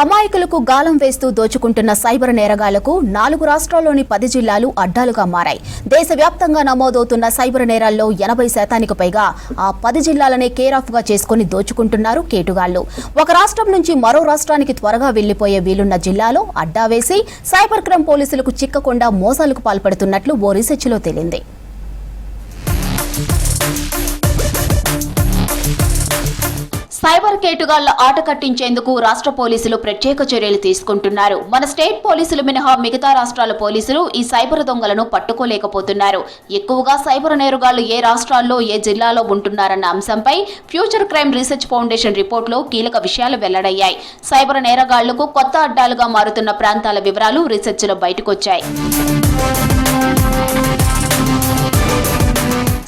అమాయకులకు గాలం వేస్తూ దోచుకుంటున్న సైబర్ నేరగాళ్ళకు నాలుగు రాష్ట్రాల్లోని పది జిల్లాలు అడ్డాలుగా మారాయి. దేశవ్యాప్తంగా నమోదవుతున్న సైబర్ నేరాల్లో ఎనభై శాతానికి పైగా ఆ పది జిల్లాలనే కేర్ ఆఫ్గా చేసుకుని దోచుకుంటున్నారు కేటుగాళ్ళు. ఒక రాష్ట్రం నుంచి మరో రాష్ట్రానికి త్వరగా వెళ్ళిపోయే వీలున్న జిల్లాలో అడ్డా వేసి సైబర్ క్రైమ్ పోలీసులకు చిక్కకుండా మోసాలకు పాల్పడుతున్నట్లు ఓ రీసెర్చ్లో తేలింది. సైబర్ కేటుగాళ్ళ ఆట కట్టించేందుకు రాష్ట్ర పోలీసులు ప్రత్యేక చర్యలు తీసుకుంటున్నారు. మన స్టేట్ పోలీసులు మినహా మిగతా రాష్ట్రాల పోలీసులు ఈ సైబర్ దొంగలను పట్టుకోలేకపోతున్నారు. ఎక్కువగా సైబర్ నేరుగాళ్ళు ఏ రాష్ట్రాల్లో ఏ జిల్లాలో ఉంటున్నారన్న అంశంపై ఫ్యూచర్ క్రైమ్ రీసెర్చ్ ఫౌండేషన్ రిపోర్టులో కీలక విషయాలు వెల్లడయ్యాయి. సైబర్ నేరగాళ్ళకు కొత్త అడ్డాలుగా మారుతున్న ప్రాంతాల వివరాలు రీసెర్చ్లో బయటకొచ్చాయి.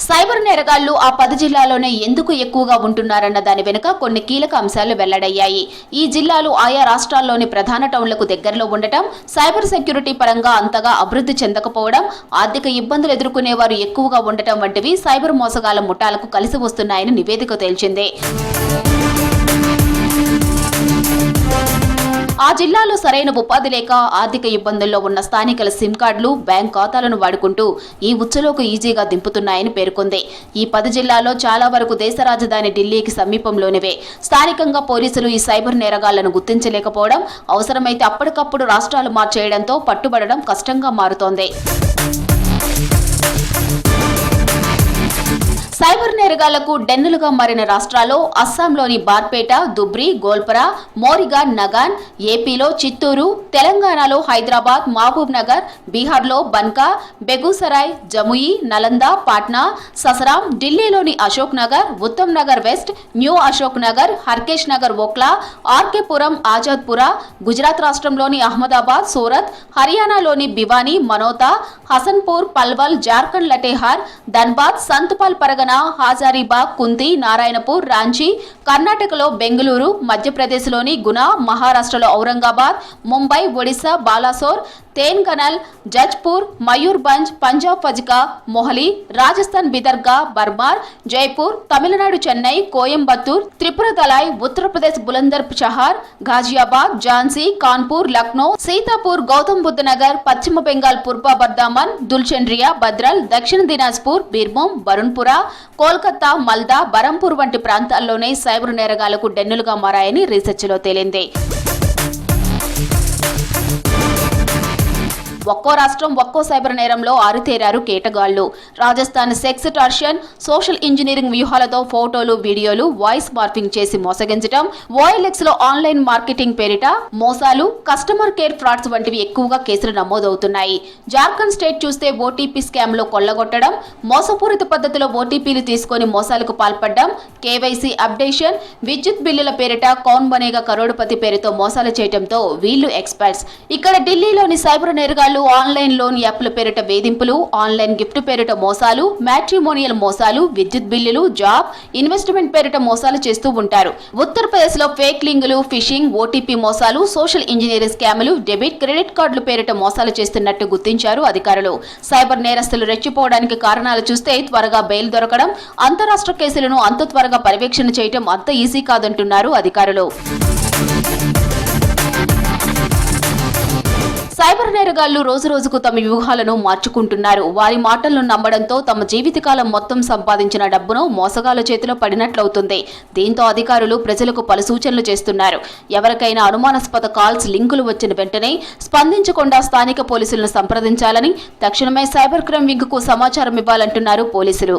సైబర్ నేరగాళ్ళు ఆ పది జిల్లాలోనే ఎందుకు ఎక్కువగా ఉంటున్నారన్న దాని వెనుక కొన్ని కీలక అంశాలు వెల్లడయ్యాయి. ఈ జిల్లాలు ఆయా రాష్ట్రాల్లోని ప్రధాన టౌన్లకు దగ్గరలో ఉండటం సైబర్ సెక్యూరిటీ పరంగా అంతగా అభివృద్ధి చెందకపోవడం ఆర్థిక ఇబ్బందులు ఎదుర్కొనేవారు ఎక్కువగా ఉండటం వంటివి సైబర్ మోసగాల ముఠాలకు కలిసి వస్తున్నాయని నివేదిక తేల్చింది. ఆ జిల్లాలో సరైన ఉపాధి లేక ఆర్థిక ఇబ్బందుల్లో ఉన్న స్థానికుల సిమ్ కార్డులు బ్యాంక్ ఖాతాలను వాడుకుంటూ ఈ ఉచ్చులోకి ఈజీగా దింపుతున్నాయని పేర్కొంది. ఈ పది జిల్లాల్లో చాలా వరకు దేశ రాజధాని ఢిల్లీకి సమీపంలోనివే. స్థానికంగా పోలీసులు ఈ సైబర్ నేరగాళ్ళను గుర్తించలేకపోవడం అవసరమైతే అప్పటికప్పుడు రాష్ట్రాలు మార్చేయడంతో పట్టుబడడం కష్టంగా మారుతోంది. సైబర్ నేరగాళ్ళకు డెన్నులుగా మారిన రాష్ట్రాల్లో అస్సాంలోని బార్పేట దుబ్రి గోల్పరా మోరిగా నగాన్ ఏపీలో చిత్తూరు తెలంగాణలో హైదరాబాద్ మహబూబ్ నగర్ బీహార్లో బన్కా బెగూసరాయ్ జముయి నలంద పాట్నా ససరాం ఢిల్లీలోని అశోక్ నగర్ ఉత్తమ్ నగర్ వెస్ట్ న్యూ అశోక్ నగర్ హర్కేష్ నగర్ ఓక్లా ఆర్కేపురం ఆజాద్పురా గుజరాత్ రాష్ట్రంలోని అహ్మదాబాద్ సూరత్ హర్యానాలోని భివానీ మనోతా హసన్పూర్ పల్వల్ జార్ఖండ్ లటేహార్ ధన్బాద్ సంత్పాల్ తెలంగాణ హాజారీబాగ్ కుంతి నారాయణపూర్ రాంచీ కర్ణాటకలో బెంగళూరు మధ్యప్రదేశ్లోని గునా మహారాష్ట్రలో ఔరంగాబాద్ ముంబై ఒడిశా బాలాసోర్ తేన్కనల్ జజ్పూర్ మయూర్భంజ్ పంజాబ్ ఫజికా మొహలి రాజస్థాన్ బిదర్గా బర్మార్ జైపూర్ తమిళనాడు చెన్నై కోయంబత్తూర్ త్రిపుర తలాయ్ ఉత్తరప్రదేశ్ బులందర్ షహార్ ఘాజియాబాద్ ఝాన్సీ కాన్పూర్ లక్నో సీతాపూర్ గౌతమ్ బుద్ధ నగర్ పశ్చిమ బెంగాల్ పూర్వ బర్దామన్ దుల్చండ్రియా భద్రల్ దక్షిణ దినాజ్పూర్ బీర్భూం బరుణ్పురా కోల్కతా మల్దా బరంపూర్ వంటి ప్రాంతాల్లోనే సైబర్ నేరగాళ్ళకు డెన్నులుగా మారాయని రీసెర్చ్లో తేలింది. ఒక్కో రాష్ట్రం ఒక్కో సైబర్ నేరంలో ఆరుతేరారు కేటగాళ్ళు Rajasthan sextortion social engineering వ్యూహాలతో ఫోటోలు వీడియోలు వాయిస్ మార్పింగ్ చేసి మోసగించడం ఓఎల్ఎక్స్లో ఆన్లైన్ మార్కెటింగ్ పేరిట మోసాలు కస్టమర్ కేర్ ఫ్రాడ్స్ వంటివి ఎక్కువగా కేసులు నమోదవుతున్నాయి. జార్ఖండ్ స్టేట్ చూస్తే ఓటీపీ స్కామ్లో కొల్లగొట్టడం మోసపూరిత పద్ధతిలో ఓటీపీలు తీసుకొని మోసాలకు పాల్పడడం కేవైసీ అప్డేషన్ విద్యుత్ బిల్లుల పేరిట కౌన్ బనేగా కరోడుపతి పేరుతో మోసాలు చేయడంతో వీళ్ళు ఎక్స్పర్ట్స్. ఇక్కడ ఢిల్లీలోని సైబర్ నేరగాళ్ళు ఆన్లైన్ లోన్ యాప్ల పేరిట వేధింపులు ఆన్లైన్ గిఫ్ట్ పేరిట మోసాలు మ్యాట్రిమోనియల్ మోసాలు విద్యుత్ బిల్లులు జాబ్ ఇన్వెస్ట్మెంట్ పేరిట మోసాలు చేస్తూ ఉంటారు. ఉత్తరప్రదేశ్లో ఫేక్ లింగులు ఫిషింగ్ ఓటీపీ మోసాలు సోషల్ ఇంజనీరింగ్ స్కాములు డెబిట్ క్రెడిట్ కార్డుల పేరిట మోసాలు చేస్తున్నట్టు గుర్తించారు అధికారులు. సైబర్ నేరస్తులు రెచ్చిపోవడానికి కారణాలు చూస్తే త్వరగా బెయిల్ దొరకడం అంతరాష్ట్ర కేసులను అంత త్వరగా పర్యవేక్షణ చేయడం అంత ఈజీ కాదంటున్నారు అధికారులు. సైబర్ నేరగాళ్ళు రోజు రోజుకు తమ వ్యూహాలను మార్చుకుంటున్నారు. వారి మాటలను నమ్మడంతో తమ జీవితకాలం మొత్తం సంపాదించిన డబ్బును మోసగాల చేతిలో పడినట్లవుతుంది. దీంతో అధికారులు ప్రజలకు పలు సూచనలు చేస్తున్నారు. ఎవరికైనా అనుమానాస్పద కాల్స్ లింకులు వచ్చిన వెంటనే స్పందించకుండా స్థానిక పోలీసులను సంప్రదించాలని తక్షణమే సైబర్ క్రైమ్ వింగ్కు సమాచారం ఇవ్వాలంటున్నారు పోలీసులు.